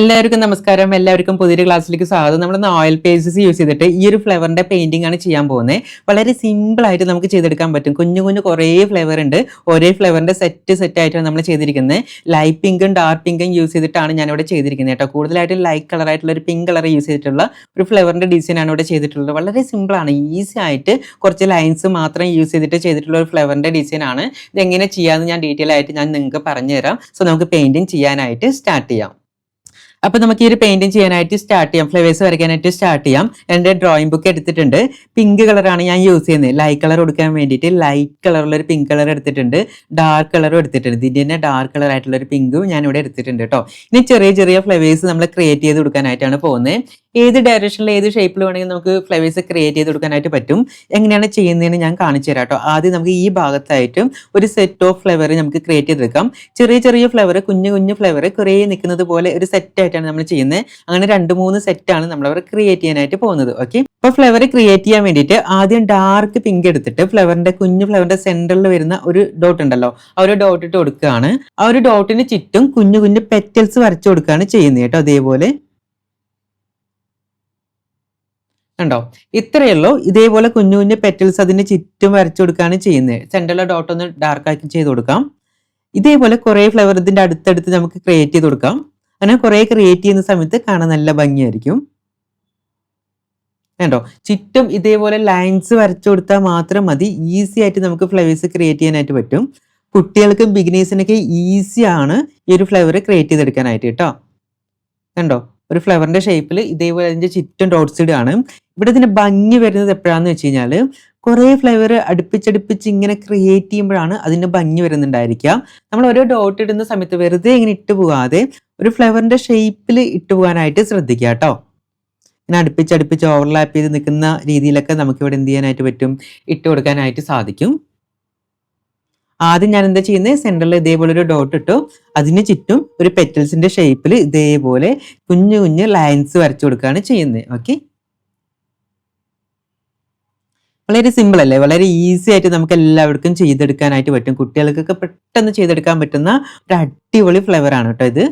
എല്ലാവർക്കും നമസ്കാരം. എല്ലാവർക്കും പുതിയൊരു ക്ലാസ്സിലേക്ക് സ്വാഗതം. നമ്മൾ ഓയിൽ പേജസ് യൂസ് ചെയ്തിട്ട് ഈ ഒരു ഫ്ലേവറിന്റെ പെയിന്റിംഗ് ആണ് ചെയ്യാൻ പോകുന്നത്. വളരെ സിമ്പിൾ ആയിട്ട് നമുക്ക് ചെയ്തെടുക്കാൻ പറ്റും. കുഞ്ഞു കുഞ്ഞു കുറേ ഫ്ലേവർ ഉണ്ട്. ഒരേ ഫ്ലേവറിന്റെ സെറ്റ് സെറ്റ് ആയിട്ടാണ് നമ്മൾ ചെയ്തിരിക്കുന്നത്. ലൈറ്റ് പിങ്കും ഡാർക്ക് പിങ്കും യൂസ് ചെയ്തിട്ടാണ് ഞാൻ ഇവിടെ ചെയ്തിരിക്കുന്നത് കേട്ടോ. കൂടുതലായിട്ട് ലൈറ്റ് കളർ ആയിട്ടുള്ള ഒരു പിങ്ക് കളർ യൂസ് ചെയ്തിട്ടുള്ള ഒരു ഫ്ലേവറിന്റെ ഡിസൈൻ ആണ് ഇവിടെ ചെയ്തിട്ടുള്ളത്. വളരെ സിമ്പിൾ ആണ്. ഈസി ആയിട്ട് കുറച്ച് ലൈൻസ് മാത്രം യൂസ് ചെയ്തിട്ട് ചെയ്തിട്ടുള്ള ഒരു ഫ്ലേവറിന്റെ ഡിസൈൻ ആണ്. ഇത് എങ്ങനെ ചെയ്യാമെന്ന് ഞാൻ ഡീറ്റെയിൽ ആയിട്ട് ഞാൻ നിങ്ങൾക്ക് പറഞ്ഞുതരാം. സോ നമുക്ക് പെയിന്റിംഗ് ചെയ്യാനായിട്ട് സ്റ്റാർട്ട് ചെയ്യാം. അപ്പൊ നമുക്ക് ഈ ഒരു പെയിന്റിങ് ചെയ്യാനായിട്ട് സ്റ്റാർട്ട് ചെയ്യാം. ഫ്ലവേഴ്സ് വരയ്ക്കാനായിട്ട് സ്റ്റാർട്ട് ചെയ്യാം. എന്റെ ഡ്രോയിങ് ബുക്ക് എടുത്തിട്ടുണ്ട്. പിങ്ക് കളറാണ് ഞാൻ യൂസ് ചെയ്യുന്നത്. ലൈറ്റ് കളർ കൊടുക്കാൻ വേണ്ടിയിട്ട് ലൈറ്റ് കളറുള്ള ഒരു പിങ്ക് കളർ എടുത്തിട്ടുണ്ട്. ഡാർക്ക് കളറും എടുത്തിട്ടുണ്ട്. ഇതിന്റെ തന്നെ ഡാർക്ക് കളർ ആയിട്ടുള്ള ഒരു പിങ്കും ഞാൻ ഇവിടെ എടുത്തിട്ടുണ്ട് കേട്ടോ ഇനി ചെറിയ ചെറിയ ഫ്ലവേഴ്സ് നമ്മൾ ക്രിയേറ്റ് ചെയ്ത് കൊടുക്കാനായിട്ടാണ് പോകുന്നത്. ഏത് ഡയറക്ഷനിൽ ഏത് ഷേപ്പിൽ വേണമെങ്കിൽ നമുക്ക് ഫ്ലവേഴ്സ് ക്രിയേറ്റ് ചെയ്ത് കൊടുക്കാനായിട്ട് പറ്റും. എങ്ങനെയാണ് ചെയ്യുന്നതെന്ന് ഞാൻ കാണിച്ചു തരാം കേട്ടോ. ആദ്യം നമുക്ക് ഈ ഭാഗത്തായിട്ടും ഒരു സെറ്റ് ഓഫ് ഫ്ലവർ നമുക്ക് ക്രിയേറ്റ് ചെയ്തെടുക്കാം. ചെറിയ ചെറിയ ഫ്ലവർ കുഞ്ഞു കുഞ്ഞു ഫ്ലവർ കുറേ നിൽക്കുന്നത് പോലെ ഒരു സെറ്റായിട്ടാണ് നമ്മൾ ചെയ്യുന്നത്. അങ്ങനെ രണ്ട് മൂന്ന് സെറ്റാണ് അവർ ക്രിയേറ്റ് ചെയ്യാനായിട്ട് പോകുന്നത്. ഓക്കെ അപ്പോൾ ഫ്ലവർ ക്രിയേറ്റ് ചെയ്യാൻ വേണ്ടിയിട്ട് ആദ്യം ഡാർക്ക് പിങ്ക് എടുത്തിട്ട് ഫ്ലവറിന്റെ കുഞ്ഞു ഫ്ലവറിന്റെ സെന്ററിൽ വരുന്ന ഒരു ഡോട്ട് ഉണ്ടല്ലോ ആ ഒരു ഡോട്ട് ഇട്ട് കൊടുക്കുകയാണ്. ആ ഒരു ഡോട്ടിന് ചുറ്റും കുഞ്ഞു കുഞ്ഞു പെറ്റൽസ് വരച്ചു കൊടുക്കുകയാണ് ചെയ്യുന്നത് കേട്ടോ അതേപോലെ കണ്ടോ ഇത്രയേ ഉള്ളൂ. ഇതേപോലെ കുഞ്ഞു കുഞ്ഞു പെറ്റൽസ് അതിന് ചുറ്റും വരച്ചു കൊടുക്കുകയാണ് ചെയ്യുന്നത്. സെന്ററിലെ ഡോട്ട് ഒന്ന് ഡാർക്ക് ആക്കി ചെയ്ത് കൊടുക്കാം. ഇതേപോലെ കുറേ ഫ്ലവർ ഇതിന്റെ അടുത്തടുത്ത് നമുക്ക് ക്രിയേറ്റ് ചെയ്ത് കൊടുക്കാം. അങ്ങനെ കുറേ ക്രിയേറ്റ് ചെയ്യുന്ന സമയത്ത് കാണാൻ നല്ല ഭംഗിയായിരിക്കും. കണ്ടോ? ചുറ്റും ഇതേപോലെ ലൈൻസ് വരച്ചു കൊടുത്താൽ മാത്രം മതി. ഈസി ആയിട്ട് നമുക്ക് ഫ്ലവേഴ്സ് ക്രിയേറ്റ് ചെയ്യാനായിട്ട് പറ്റും. കുട്ടികൾക്കും ബിഗിനേഴ്സിനൊക്കെ ഈസിയാണ് ഈ ഒരു ഫ്ലവർ ക്രിയേറ്റ് ചെയ്തെടുക്കാനായിട്ട് കേട്ടോ. കണ്ടോ? ഒരു ഫ്ലവറിന്റെ ഷേപ്പിൽ ഇതേപോലെ അതിന്റെ ചുറ്റും ഡോട്ട്സ് ആണ് ഇവിടെ ഇതിന് ഭംഗി വരുന്നത് എപ്പോഴാന്ന് വെച്ച് കഴിഞ്ഞാൽ കുറേ ഫ്ലവർ അടുപ്പിച്ചടുപ്പിച്ച് ഇങ്ങനെ ക്രിയേറ്റ് ചെയ്യുമ്പോഴാണ് അതിന്റെ ഭംഗി വരുന്നുണ്ടായിരിക്കുക. നമ്മൾ ഓരോ ഡോട്ട് ഇടുന്ന സമയത്ത് വെറുതെ ഇങ്ങനെ ഇട്ട് പോകാതെ ഒരു ഫ്ലവറിന്റെ ഷേപ്പിൽ ഇട്ട് പോകാനായിട്ട് ശ്രദ്ധിക്കുക കേട്ടോ. ഇങ്ങനെ അടുപ്പിച്ചടുപ്പിച്ച് ഓവർലാപ്പ് ചെയ്ത് നിൽക്കുന്ന രീതിയിലൊക്കെ നമുക്ക് ഇവിടെ എന്ത് ചെയ്യാനായിട്ട് പറ്റും? ഇട്ട് കൊടുക്കാനായിട്ട് സാധിക്കും. ആദ്യം ഞാൻ എന്താ ചെയ്യുന്നത് സെന്ററിൽ ഇതേപോലെ ഒരു ഡോട്ട് ഇട്ടു. അതിന് ചുറ്റും ഒരു പെറ്റൽസിന്റെ ഷേപ്പിൽ ഇതേപോലെ കുഞ്ഞു കുഞ്ഞു ലൈൻസ് വരച്ചു കൊടുക്കുകയാണ് ചെയ്യുന്നത് ഓക്കെ വളരെ സിമ്പിൾ അല്ലേ? വളരെ ഈസി ആയിട്ട് നമുക്ക് എല്ലാവർക്കും ചെയ്തെടുക്കാനായിട്ട് പറ്റും. കുട്ടികൾക്കൊക്കെ പെട്ടെന്ന് ചെയ്തെടുക്കാൻ പറ്റുന്ന ഒരു അടിപൊളി ഫ്ലേവർ ആണ് കേട്ടോ ഇത്.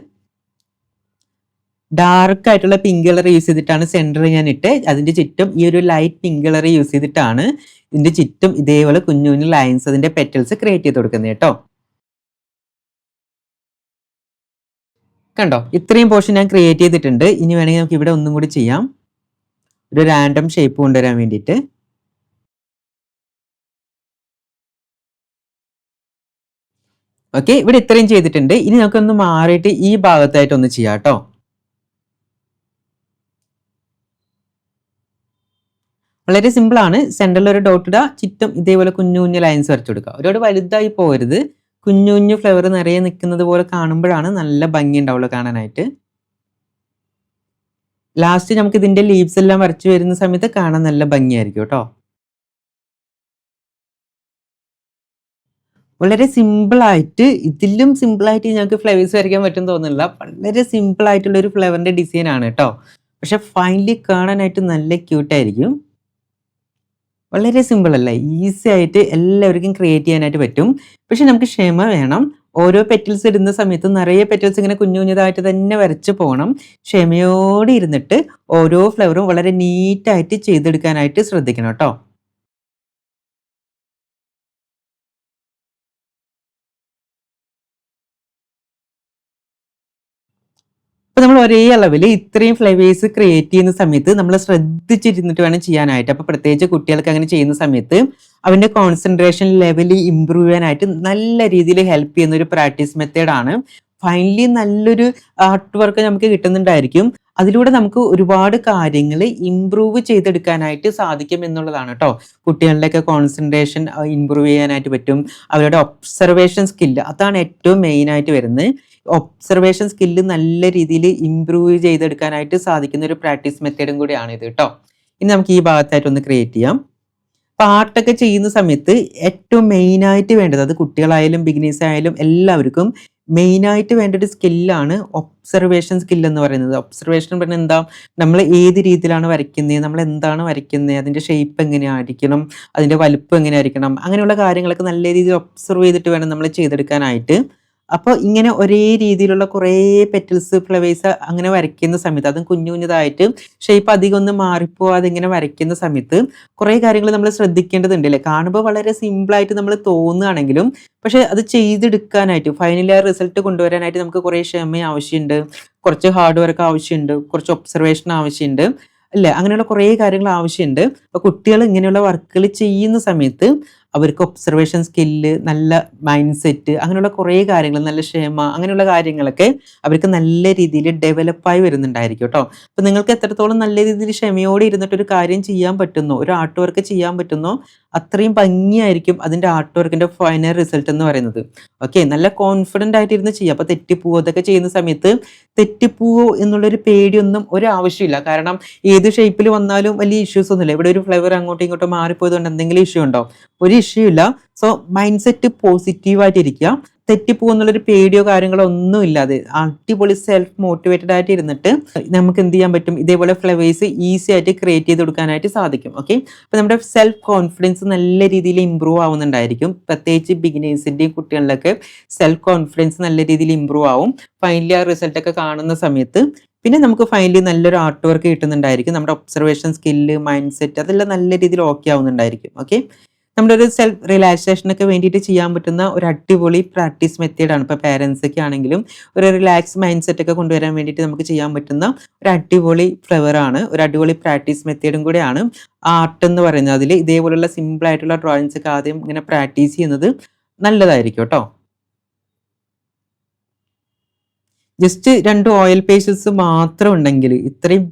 ഡാർക്ക് ആയിട്ടുള്ള പിങ്ക് കളർ യൂസ് ചെയ്തിട്ടാണ് സെന്റർ ഞാൻ ഇട്ട്. അതിന്റെ ചുറ്റും ഈ ഒരു ലൈറ്റ് പിങ്ക് കളർ യൂസ് ചെയ്തിട്ടാണ് ഇതിന്റെ ചുറ്റും ഇതേപോലെ കുഞ്ഞു കുഞ്ഞു ലൈൻസ് അതിന്റെ പെറ്റൽസ് ക്രിയേറ്റ് ചെയ്ത് കൊടുക്കുന്നത് കേട്ടോ. കണ്ടോ? ഇത്രയും പോർഷൻ ഞാൻ ക്രിയേറ്റ് ചെയ്തിട്ടുണ്ട്. ഇനി വേണമെങ്കിൽ നമുക്ക് ഇവിടെ ഒന്നും കൂടി ചെയ്യാം. ഒരു റാൻഡം ഷേപ്പ് കൊണ്ടുവരാൻ വേണ്ടിയിട്ട്. ഓക്കെ ഇവിടെ ഇത്രയും ചെയ്തിട്ടുണ്ട്. ഇനി നമുക്കൊന്ന് മാറിയിട്ട് ഈ ഭാഗത്തായിട്ട് ഒന്ന് ചെയ്യാം കേട്ടോ. വളരെ സിമ്പിൾ ആണ് സെന്ററിൽ ഒരു ഡോട്ട് ഇടുക ചുറ്റും ഇതേപോലെ കുഞ്ഞു കുഞ്ഞു ലൈൻസ് വരച്ചു കൊടുക്കുക. ഒരുപാട് വലുതായി പോകരുത്. കുഞ്ഞു കുഞ്ഞു ഫ്ലവർ നിറയെ നിൽക്കുന്നത് പോലെ കാണുമ്പോഴാണ് നല്ല ഭംഗി ഉണ്ടാവുള്ളൂ കാണാനായിട്ട്. ലാസ്റ്റ് നമുക്ക് ഇതിന്റെ ലീവ്സ് എല്ലാം വരച്ചു വരുന്ന സമയത്ത് കാണാൻ നല്ല ഭംഗിയായിരിക്കും കേട്ടോ. വളരെ സിമ്പിൾ ആയിട്ട് ഇതിലും സിമ്പിൾ ആയിട്ട് ഞങ്ങൾക്ക് ഫ്ലവേഴ്സ് വരയ്ക്കാൻ പറ്റും തോന്നുന്നില്ല. വളരെ സിമ്പിൾ ആയിട്ടുള്ള ഒരു ഫ്ലവറിന്റെ ഡിസൈനാണ് കേട്ടോ. പക്ഷെ ഫൈനലി കാണാനായിട്ട് നല്ല ക്യൂട്ടായിരിക്കും വളരെ സിമ്പിൾ അല്ല. ഈസി ആയിട്ട് എല്ലാവർക്കും ക്രിയേറ്റ് ചെയ്യാനായിട്ട് പറ്റും. പക്ഷെ നമുക്ക് ക്ഷമ വേണം. ഓരോ പെറ്റൽസ് ഇടുന്ന സമയത്ത് നിറയെ പെറ്റൽസ് ഇങ്ങനെ കുഞ്ഞു കുഞ്ഞതായിട്ട് തന്നെ വരച്ച് പോകണം. ക്ഷമയോടെ ഇരുന്നിട്ട് ഓരോ ഫ്ലവറും വളരെ നീറ്റായിട്ട് ചെയ്തെടുക്കാനായിട്ട് ശ്രദ്ധിക്കണം കേട്ടോ. ഒരേ അളവിൽ ഇത്രയും ഫ്ലേവേഴ്സ് ക്രിയേറ്റ് ചെയ്യുന്ന സമയത്ത് നമ്മൾ ശ്രദ്ധിച്ചിരുന്നിട്ട് വേണം ചെയ്യാനായിട്ട്. അപ്പൊ പ്രത്യേകിച്ച് കുട്ടികൾക്ക് അങ്ങനെ ചെയ്യുന്ന സമയത്ത് അവന്റെ കോൺസെൻട്രേഷൻ ലെവൽ ഇമ്പ്രൂവ് ചെയ്യാനായിട്ട് നല്ല രീതിയിൽ ഹെൽപ്പ് ചെയ്യുന്ന ഒരു പ്രാക്ടീസ് മെത്തേഡാണ് ഫൈനലി നല്ലൊരു ആർട്ട് വർക്ക് നമുക്ക് കിട്ടുന്നുണ്ടായിരിക്കും. അതിലൂടെ നമുക്ക് ഒരുപാട് കാര്യങ്ങൾ ഇമ്പ്രൂവ് ചെയ്തെടുക്കാനായിട്ട് സാധിക്കും എന്നുള്ളതാണ് കേട്ടോ കുട്ടികളുടെയൊക്കെ കോൺസെൻട്രേഷൻ ഇമ്പ്രൂവ് ചെയ്യാനായിട്ട് പറ്റും. അവരുടെ ഒബ്സർവേഷൻ സ്കില്ല് അതാണ് ഏറ്റവും മെയിനായിട്ട് വരുന്നത്. ഒബ്സർവേഷൻ സ്കില്ല് നല്ല രീതിയിൽ ഇമ്പ്രൂവ് ചെയ്തെടുക്കാനായിട്ട് സാധിക്കുന്ന ഒരു പ്രാക്ടീസ് മെത്തേഡും കൂടിയാണ് ഇത് കേട്ടോ ഇനി നമുക്ക് ഈ ഭാഗത്തായിട്ട് ഒന്ന് ക്രിയേറ്റ് ചെയ്യാം. പാട്ടൊക്കെ ചെയ്യുന്ന സമയത്ത് ഏറ്റവും മെയിനായിട്ട് വേണ്ടത് അത് കുട്ടികളായാലും ബിഗിനേഴ്സ് ആയാലും എല്ലാവർക്കും മെയിനായിട്ട് വേണ്ട ഒരു സ്കില്ലാണ് ഒബ്സർവേഷൻ സ്കിൽ എന്ന് പറയുന്നത്. ഒബ്സർവേഷൻ പറഞ്ഞാൽ എന്താ? നമ്മൾ ഏത് രീതിയിലാണ് വരയ്ക്കുന്നത് നമ്മൾ എന്താണ് വരയ്ക്കുന്നത് അതിന്റെ ഷേപ്പ് എങ്ങനെയായിരിക്കണം? അതിന്റെ വലുപ്പം എങ്ങനെയായിരിക്കണം? അങ്ങനെയുള്ള കാര്യങ്ങളൊക്കെ നല്ല രീതിയിൽ ഒബ്സർവ് ചെയ്തിട്ട് വേണം നമ്മൾ ചെയ്തെടുക്കാനായിട്ട്. അപ്പോൾ ഇങ്ങനെ ഒരേ രീതിയിലുള്ള കുറേ പെറ്റൽസ് ഫ്ലവേഴ്സ് അങ്ങനെ വരയ്ക്കുന്ന സമയത്ത് അതും കുഞ്ഞു കുഞ്ഞതായിട്ട് ഷേപ്പ് അധികം ഒന്ന് മാറിപ്പോവാതെ ഇങ്ങനെ വരയ്ക്കുന്ന സമയത്ത് കുറേ കാര്യങ്ങൾ നമ്മൾ ശ്രദ്ധിക്കേണ്ടതുണ്ട് അല്ലേ കാണുമ്പോൾ വളരെ സിമ്പിളായിട്ട് നമ്മൾ തോന്നുകയാണെങ്കിലും പക്ഷേ അത് ചെയ്തെടുക്കാനായിട്ട് ഫൈനൽ റിസൾട്ട് കൊണ്ടുവരാനായിട്ട് നമുക്ക് കുറേ ക്ഷമ ആവശ്യമുണ്ട് കുറച്ച് ഹാർഡ് വർക്ക് ആവശ്യമുണ്ട് കുറച്ച് ഒബ്സർവേഷൻ ആവശ്യമുണ്ട് അല്ലേ? അങ്ങനെയുള്ള കുറേ കാര്യങ്ങൾ ആവശ്യമുണ്ട്. അപ്പോൾ കുട്ടികൾ ഇങ്ങനെയുള്ള വർക്കുകൾ ചെയ്യുന്ന സമയത്ത് അവർക്ക് ഒബ്സർവേഷൻ സ്കില്ല് നല്ല മൈൻഡ് സെറ്റ് അങ്ങനെയുള്ള കുറേ കാര്യങ്ങൾ നല്ല ക്ഷമ അങ്ങനെയുള്ള കാര്യങ്ങളൊക്കെ അവർക്ക് നല്ല രീതിയിൽ ഡെവലപ്പായി വരുന്നുണ്ടായിരിക്കും കേട്ടോ. അപ്പം നിങ്ങൾക്ക് എത്രത്തോളം നല്ല രീതിയിൽ ക്ഷമയോടെ ഇരുന്നിട്ട് ഒരു കാര്യം ചെയ്യാൻ പറ്റുന്നോ ഒരു ആർട്ട് വർക്ക് ചെയ്യാൻ പറ്റുന്നോ അത്രയും ഭംഗിയായിരിക്കും അതിന്റെ ആർട്ട് വർക്കിന്റെ ഫൈനൽ റിസൾട്ട് എന്ന് പറയുന്നത്. ഓക്കെ നല്ല കോൺഫിഡന്റ് ആയിട്ടിരുന്ന് ചെയ്യുക. അപ്പോൾ തെറ്റിപ്പോവോ? അതൊക്കെ ചെയ്യുന്ന സമയത്ത് തെറ്റിപ്പോവോ എന്നുള്ളൊരു പേടിയൊന്നും ഒരു ആവശ്യമില്ല. കാരണം ഏത് ഷേപ്പിൽ വന്നാലും വലിയ ഇഷ്യൂസ് ഒന്നുമില്ല. ഇവിടെ ഒരു ഫ്ലേവർ അങ്ങോട്ടും ഇങ്ങോട്ടും മാറിപ്പോയതുകൊണ്ട് എന്തെങ്കിലും ഇഷ്യൂ ഉണ്ടോ? ഒരു ഇഷ്യൂ ഇല്ല. സോ മൈൻഡ് സെറ്റ് പോസിറ്റീവായിട്ടിരിക്കുക തെറ്റിപ്പോകുന്നുള്ളൊരു പേടിയോ കാര്യങ്ങളോ ഒന്നും ഇല്ലാതെ അടിപൊളി സെൽഫ് മോട്ടിവേറ്റഡ് ആയിട്ട് ഇരുന്നിട്ട് നമുക്ക് എന്ത് ചെയ്യാൻ പറ്റും? ഇതേപോലെ ഫ്ലവേഴ്സ് ഈസി ആയിട്ട് ക്രിയേറ്റ് ചെയ്ത് കൊടുക്കാനായിട്ട് സാധിക്കും. ഓക്കെ അപ്പോൾ നമ്മുടെ സെൽഫ് കോൺഫിഡൻസ് നല്ല രീതിയിൽ ഇമ്പ്രൂവ് ആവുന്നുണ്ടായിരിക്കും. പ്രത്യേകിച്ച് ബിഗിനേഴ്സിന്റെയും കുട്ടികളിലൊക്കെ സെൽഫ് കോൺഫിഡൻസ് നല്ല രീതിയിൽ ഇമ്പ്രൂവ് ആവും. ഫൈനലി ആ റിസൾട്ടൊക്കെ കാണുന്ന സമയത്ത് പിന്നെ നമുക്ക് ഫൈനലി നല്ലൊരു ആർട്ട് വർക്ക് കിട്ടുന്നുണ്ടായിരിക്കും. നമ്മുടെ ഒബ്സർവേഷൻ സ്കില്ല് മൈൻഡ് സെറ്റ് അതെല്ലാം നല്ല രീതിയിൽ ഓക്കെ ആവുന്നുണ്ടായിരിക്കും. ഓക്കെ നമ്മുടെ ഒരു സെൽഫ് റിലാക്സേഷനൊക്കെ വേണ്ടിയിട്ട് ചെയ്യാൻ പറ്റുന്ന ഒരു അടിപൊളി പ്രാക്ടീസ് മെത്തേഡാണ് ഇപ്പോൾ പാരൻസൊക്കെ ആണെങ്കിലും ഒരു റിലാക്സ് മൈൻഡ് സെറ്റൊക്കെ കൊണ്ടുവരാൻ വേണ്ടിയിട്ട് നമുക്ക് ചെയ്യാൻ പറ്റുന്ന ഒരു അടിപൊളി ഫ്ലവർ ആണ്. ഒരു അടിപൊളി പ്രാക്ടീസ് മെത്തേഡും കൂടെയാണ് ആർട്ട് എന്ന് പറയുന്നത്. അതിൽ ഇതേപോലുള്ള സിമ്പിൾ ആയിട്ടുള്ള ഡ്രോയിങ്സ് ഒക്കെ ആദ്യം ഇങ്ങനെ പ്രാക്ടീസ് ചെയ്യുന്നത് നല്ലതായിരിക്കും കേട്ടോ. ജസ്റ്റ് രണ്ട് ഓയിൽ പേസ്റ്റൽസ് മാത്രം ഉണ്ടെങ്കിൽ ഇത്രയും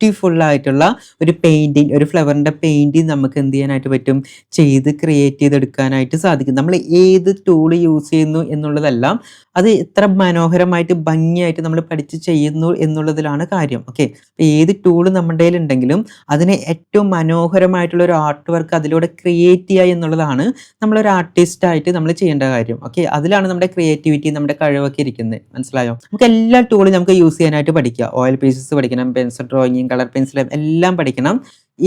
ബ്യൂട്ടിഫുൾ ആയിട്ടുള്ള ഒരു പെയിന്റിങ് ഒരു ഫ്ലവറിന്റെ പെയിന്റിങ് നമുക്ക് എന്ത് ചെയ്യാനായിട്ട് പറ്റും? ചെയ്ത് ക്രിയേറ്റ് ചെയ്തെടുക്കാനായിട്ട് സാധിക്കും. നമ്മൾ ഏത് ടൂൾ യൂസ് ചെയ്യുന്നു എന്നുള്ളതെല്ലാം അത് എത്ര മനോഹരമായിട്ട് ഭംഗിയായിട്ട് നമ്മൾ പഠിച്ച് ചെയ്യുന്നു എന്നുള്ളതിലാണ് കാര്യം. ഓക്കെ ഏത് ടൂൾ നമ്മുടെ ഉണ്ടെങ്കിലും അതിനെ ഏറ്റവും മനോഹരമായിട്ടുള്ള ഒരു ആർട്ട് വർക്ക് അതിലൂടെ ക്രിയേറ്റ് ചെയ്യുക എന്നുള്ളതാണ് നമ്മളൊരു ആർട്ടിസ്റ്റ് ആയിട്ട് നമ്മൾ ചെയ്യേണ്ട കാര്യം. ഓക്കെ അതിലാണ് നമ്മുടെ ക്രിയേറ്റിവിറ്റി നമ്മുടെ കഴിവൊക്കെ ഇരിക്കുന്നത്. മനസ്സിലായോ? നമുക്ക് എല്ലാ ടൂളും നമുക്ക് യൂസ് ചെയ്യാനായിട്ട് പഠിക്കുക ഓയിൽ പേസസ് പഠിക്കണം പെൻസിൽ ഡ്രോയിങ് കളർ പെൻസിലും എല്ലാം പഠിക്കണം.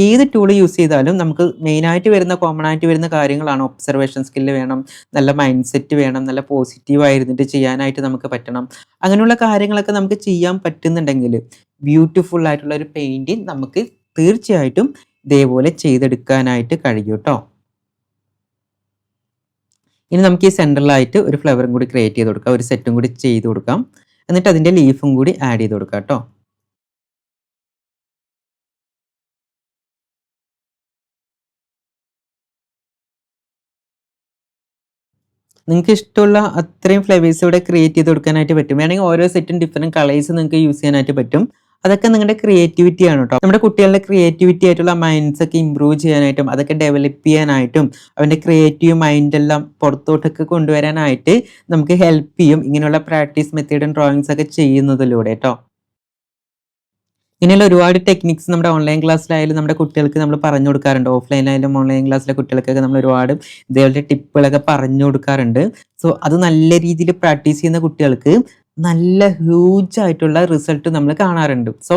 ഏത് ടൂൾ യൂസ് ചെയ്താലും നമുക്ക് മെയിനായിട്ട് വരുന്ന കോമൺ ആയിട്ട് വരുന്ന കാര്യങ്ങളാണ് ഒബ്സർവേഷൻ സ്കില്ല് വേണം നല്ല മൈൻഡ് സെറ്റ് വേണം നല്ല പോസിറ്റീവ് ആയിരുന്നിട്ട് ചെയ്യാനായിട്ട് നമുക്ക് പറ്റണം. അങ്ങനെയുള്ള കാര്യങ്ങളൊക്കെ നമുക്ക് ചെയ്യാൻ പറ്റുന്നുണ്ടെങ്കിൽ ബ്യൂട്ടിഫുൾ ആയിട്ടുള്ള ഒരു പെയിന്റിങ് നമുക്ക് തീർച്ചയായിട്ടും ഇതേപോലെ ചെയ്തെടുക്കാനായിട്ട് കഴിയും കേട്ടോ ഇനി നമുക്ക് ഈ സെന്ററിലായിട്ട് ഒരു ഫ്ലവറും കൂടി ക്രിയേറ്റ് ചെയ്ത് കൊടുക്കാം. ഒരു സെറ്റും കൂടി ചെയ്ത് കൊടുക്കാം. എന്നിട്ട് അതിന്റെ ലീഫും കൂടി ആഡ് ചെയ്ത് കൊടുക്കാം കേട്ടോ നിങ്ങൾക്ക് ഇഷ്ടമുള്ള അത്രയും ഫ്ലേവേഴ്സ് ഇവിടെ ക്രിയേറ്റ് ചെയ്ത് കൊടുക്കാനായിട്ട് പറ്റും. വേണമെങ്കിൽ ഓരോ സെറ്റും ഡിഫറെന്റ് കളേഴ്സ് നിങ്ങൾക്ക് യൂസ് ചെയ്യാനായിട്ട് പറ്റും. അതൊക്കെ നിങ്ങളുടെ ക്രിയേറ്റിവിറ്റി ആണ് കേട്ടോ നമ്മുടെ കുട്ടികളുടെ ക്രിയേറ്റിവിറ്റി ആയിട്ടുള്ള മൈൻഡ്സ് ഒക്കെ ഇമ്പ്രൂവ് ചെയ്യാനായിട്ടും അതൊക്കെ ഡെവലപ്പ് ചെയ്യാനായിട്ടും അവന്റെ ക്രിയേറ്റീവ് മൈൻഡെല്ലാം പുറത്തോട്ടൊക്കെ കൊണ്ടുവരാനായിട്ട് നമുക്ക് ഹെൽപ്പ് ചെയ്യും. ഇങ്ങനെയുള്ള പ്രാക്ടീസ് മെത്തേഡും ഡ്രോയിങ്സ് ഒക്കെ ചെയ്യുന്നതിലൂടെ കേട്ടോ ഇങ്ങനെയുള്ള ഒരുപാട് ടെക്നിക്സ് നമ്മുടെ ഓൺലൈൻ ക്ലാസ്സിലായാലും നമ്മുടെ കുട്ടികൾക്ക് നമ്മൾ പറഞ്ഞു കൊടുക്കാറുണ്ട്. ഓഫ്ലൈനായാലും ഓൺലൈൻ ക്ലാസ്സിലെ കുട്ടികൾക്കൊക്കെ നമ്മൾ ഒരുപാട് ഇതേപോലത്തെ ടിപ്പുകളൊക്കെ പറഞ്ഞു കൊടുക്കാറുണ്ട്. സോ അത് നല്ല രീതിയിൽ പ്രാക്ടീസ് ചെയ്യുന്ന കുട്ടികൾക്ക് നല്ല ഹ്യൂജ് ആയിട്ടുള്ള റിസൾട്ട് നമ്മൾ കാണാറുണ്ട്. സോ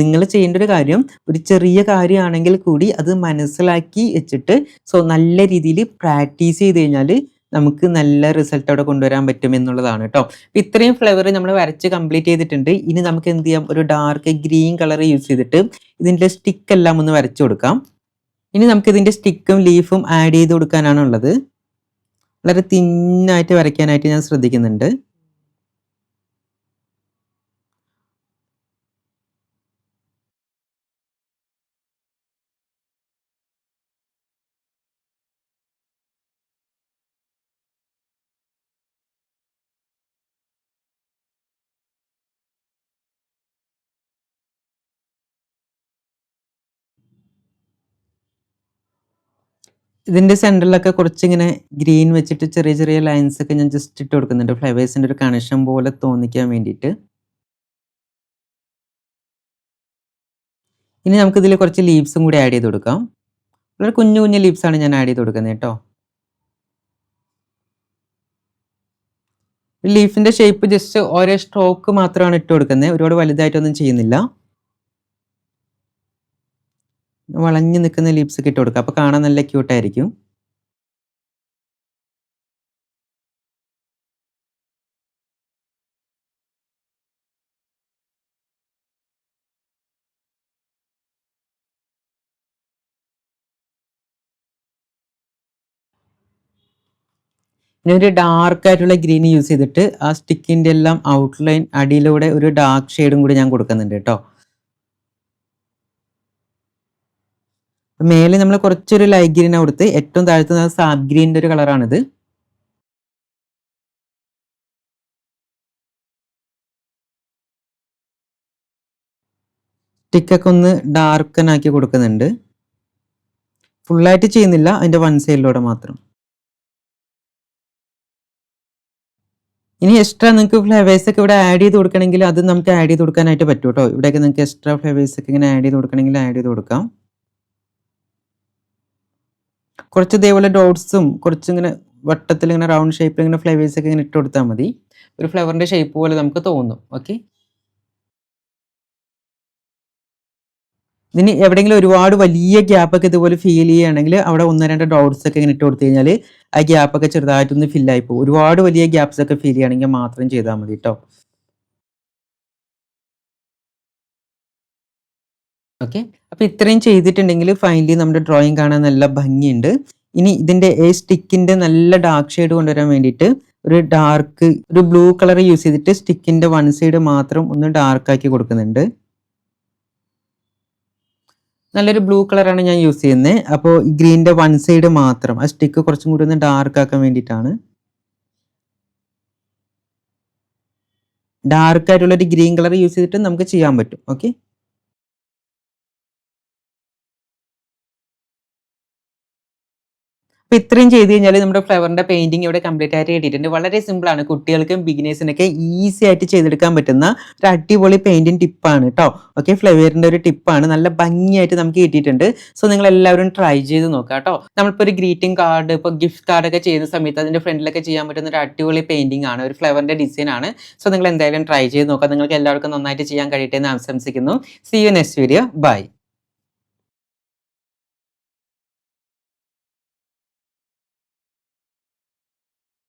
നിങ്ങൾ ചെയ്യേണ്ട ഒരു കാര്യം ഒരു ചെറിയ കാര്യമാണെങ്കിൽ കൂടി അത് മനസ്സിലാക്കി വെച്ചിട്ട് സോ നല്ല രീതിയിൽ പ്രാക്ടീസ് ചെയ്ത് കഴിഞ്ഞാൽ നമുക്ക് നല്ല റിസൾട്ട് അവിടെ കൊണ്ടുവരാൻ പറ്റും എന്നുള്ളതാണ് കേട്ടോ. ഇത്രയും ഫ്ലവർ നമ്മൾ വരച്ച് കംപ്ലീറ്റ് ചെയ്തിട്ടുണ്ട്. ഇനി നമുക്ക് എന്ത് ചെയ്യാം? ഒരു ഡാർക്ക് ഗ്രീൻ കളർ യൂസ് ചെയ്തിട്ട് ഇതിന്റെ സ്റ്റിക്ക് എല്ലാം ഒന്ന് വരച്ചു കൊടുക്കാം. ഇനി നമുക്ക് ഇതിന്റെ സ്റ്റിക്കും ലീഫും ആഡ് ചെയ്ത് കൊടുക്കാനാണ് ഉള്ളത് വളരെ തിന്നായിട്ട് വരയ്ക്കാനായിട്ട് ഞാൻ ശ്രദ്ധിക്കുന്നുണ്ട്. ഇതിന്റെ സെന്ററിലൊക്കെ കുറച്ചിങ്ങനെ ഗ്രീൻ വെച്ചിട്ട് ചെറിയ ചെറിയ ലൈൻസ് ഒക്കെ ഞാൻ ജസ്റ്റ് ഇട്ട് കൊടുക്കുന്നുണ്ട്. ഫ്ലവേഴ്സിന്റെ ഒരു കണക്ഷൻ പോലെ തോന്നിക്കാൻ വേണ്ടിയിട്ട്. ഇനി നമുക്ക് ഇതിൽ കുറച്ച് ലീവ്സും കൂടി ആഡ് ചെയ്ത് കൊടുക്കാം. വളരെ കുഞ്ഞു കുഞ്ഞു ലീവ്സ് ആണ് ഞാൻ ആഡ് ചെയ്ത് കൊടുക്കുന്നത് കേട്ടോ. ലീഫിന്റെ ഷേപ്പ് ജസ്റ്റ് ഓരോ സ്ട്രോക്ക് മാത്രമാണ് ഇട്ട് കൊടുക്കുന്നത്. ഒരുപാട് വലുതായിട്ടൊന്നും ചെയ്യുന്നില്ല. വളഞ്ഞു നിൽക്കുന്ന ലീപ്സ് ഒക്കെ ഇട്ട് കൊടുക്കുക. അപ്പോൾ കാണാൻ നല്ല ക്യൂട്ടായിരിക്കും ഞാൻ ഒരു ഡാർക്ക് ആയിട്ടുള്ള ഗ്രീൻ യൂസ് ചെയ്തിട്ട് ആ സ്റ്റിക്കിന്റെ എല്ലാം ഔട്ട്ലൈൻ അടിയിലൂടെ ഒരു ഡാർക്ക് ഷെയ്ഡും കൂടി ഞാൻ കൊടുക്കുന്നുണ്ട് കേട്ടോ. മേലെ നമ്മൾ കുറച്ചൊരു ലൈറ്റ് ഗ്രീൻ കൊടുത്ത് ഏറ്റവും താഴത്ത് സാബ് ഗ്രീന്റെ ഒരു കളറാണിത് സ്റ്റിക്കൊക്കെ ഒന്ന് ഡാർക്കൻ ആക്കി കൊടുക്കുന്നുണ്ട്. ഫുള്ളായിട്ട് ചെയ്യുന്നില്ല അതിന്റെ വൺ സൈഡിലൂടെ മാത്രം. ഇനി എക്സ്ട്രാ നിങ്ങൾക്ക് ഫ്ലേവേഴ്സ് ഒക്കെ ഇവിടെ ആഡ് ചെയ്ത് കൊടുക്കണമെങ്കിൽ അത് നമുക്ക് ആഡ് ചെയ്ത് കൊടുക്കാനായിട്ട് പറ്റും കേട്ടോ ഇവിടെയൊക്കെ നിങ്ങൾക്ക് എക്സ്ട്രാ ഫ്ലേവേഴ്സ് ഒക്കെ ഇങ്ങനെ ആഡ് ചെയ്ത് കൊടുക്കണമെങ്കിൽ ആഡ് ചെയ്ത് കൊടുക്കാം. കുറച്ച് ഇതേപോലെ ഡോട്ട്സും കുറച്ച് ഇങ്ങനെ വട്ടത്തിൽ ഇങ്ങനെ റൗണ്ട് ഷേപ്പിൽ ഇങ്ങനെ ഫ്ലേവേഴ്സ് ഒക്കെ ഇങ്ങനെ ഇട്ട് കൊടുത്താൽ മതി. ഒരു ഫ്ലവറിന്റെ ഷേപ്പ് പോലെ നമുക്ക് തോന്നും. ഓക്കെ ഇനി എവിടെയെങ്കിലും ഒരുപാട് വലിയ ഗ്യാപ്പ് ഒക്കെ ഇതുപോലെ ഫീൽ ചെയ്യുകയാണെങ്കിൽ അവിടെ ഒന്ന് രണ്ട് ഡോട്ട്സ് ഒക്കെ ഇങ്ങനെ ഇട്ട് കൊടുത്തു കഴിഞ്ഞാൽ ആ ഗ്യാപ്പ് ഒക്കെ ചെറുതായിട്ടൊന്ന് ഫില്ലായി പോകും. ഒരുപാട് വലിയ ഗ്യാപ്സ് ഒക്കെ ഫീൽ ചെയ്യുകയാണെങ്കിൽ മാത്രം ചെയ്താൽ മതി കേട്ടോ ഓക്കെ അപ്പോൾ ഇത്രയും ചെയ്തിട്ടുണ്ടെങ്കിൽ ഫൈനലി നമ്മുടെ ഡ്രോയിങ് കാണാൻ നല്ല ഭംഗിയുണ്ട്. ഇനി ഇതിന്റെ ഈ സ്റ്റിക്കിന്റെ നല്ല ഡാർക്ക് ഷെയ്ഡ് കൊണ്ടുവരാൻ വേണ്ടിയിട്ട് ഒരു ഡാർക്ക് ഒരു ബ്ലൂ കളർ യൂസ് ചെയ്തിട്ട് സ്റ്റിക്കിന്റെ വൺ സൈഡ് മാത്രം ഒന്ന് ഡാർക്ക് ആക്കി കൊടുക്കുന്നുണ്ട്. നല്ലൊരു ബ്ലൂ കളറാണ് ഞാൻ യൂസ് ചെയ്യുന്നത് അപ്പോൾ ഈ ഗ്രീനിന്റെ വൺ സൈഡ് മാത്രം ആ സ്റ്റിക്ക് കുറച്ചും കൂടി ഒന്ന് ഡാർക്ക് ആക്കാൻ വേണ്ടിയിട്ടാണ്. ഡാർക്ക് ആയിട്ടുള്ള ഒരു ഗ്രീൻ കളർ യൂസ് ചെയ്തിട്ട് നമുക്ക് ചെയ്യാൻ പറ്റും. ഓക്കെ അപ്പൊ ഇത്രയും ചെയ്ത് കഴിഞ്ഞാൽ നമ്മുടെ ഫ്ലവറിന്റെ പെയിന്റിംഗ് ഇവിടെ കംപ്ലീറ്റ് ആയിട്ട് കിട്ടിയിട്ടുണ്ട്. വളരെ സിമ്പിൾ ആണ്. കുട്ടികൾക്കും ബിഗിനേഴ്സിനൊക്കെ ഈസി ആയിട്ട് ചെയ്തെടുക്കാൻ പറ്റുന്ന ഒരു അടിപൊളി പെയിന്റിംഗ് ടിപ്പാണ് കേട്ടോ ഓക്കെ ഫ്ലവറിന്റെ ഒരു ടിപ്പാണ് നല്ല ഭംഗിയായിട്ട് നമുക്ക് കിട്ടിയിട്ടുണ്ട്. സോ നിങ്ങൾ എല്ലാവരും ട്രൈ ചെയ്ത് നോക്കുക കേട്ടോ നമ്മളിപ്പോൾ ഒരു ഗ്രീറ്റിംഗ് കാർഡ് ഇപ്പോൾ ഗിഫ്റ്റ് കാർഡ് ഒക്കെ ചെയ്യുന്ന സമയത്ത് അതിന്റെ ഫ്രണ്ടിലൊക്കെ ചെയ്യാൻ പറ്റുന്ന ഒരു അടിപൊളി പെയിന്റിംഗ് ആണ്. ഒരു ഫ്ലവറിന്റെ ഡിസൈൻ ആണ്. സോ നിങ്ങൾ എന്തായാലും ട്രൈ ചെയ്ത് നോക്കുക നിങ്ങൾക്ക് എല്ലാവർക്കും നന്നായിട്ട് ചെയ്യാൻ കഴിയട്ടെ എന്ന് ആശംസിക്കുന്നു. See you next video bye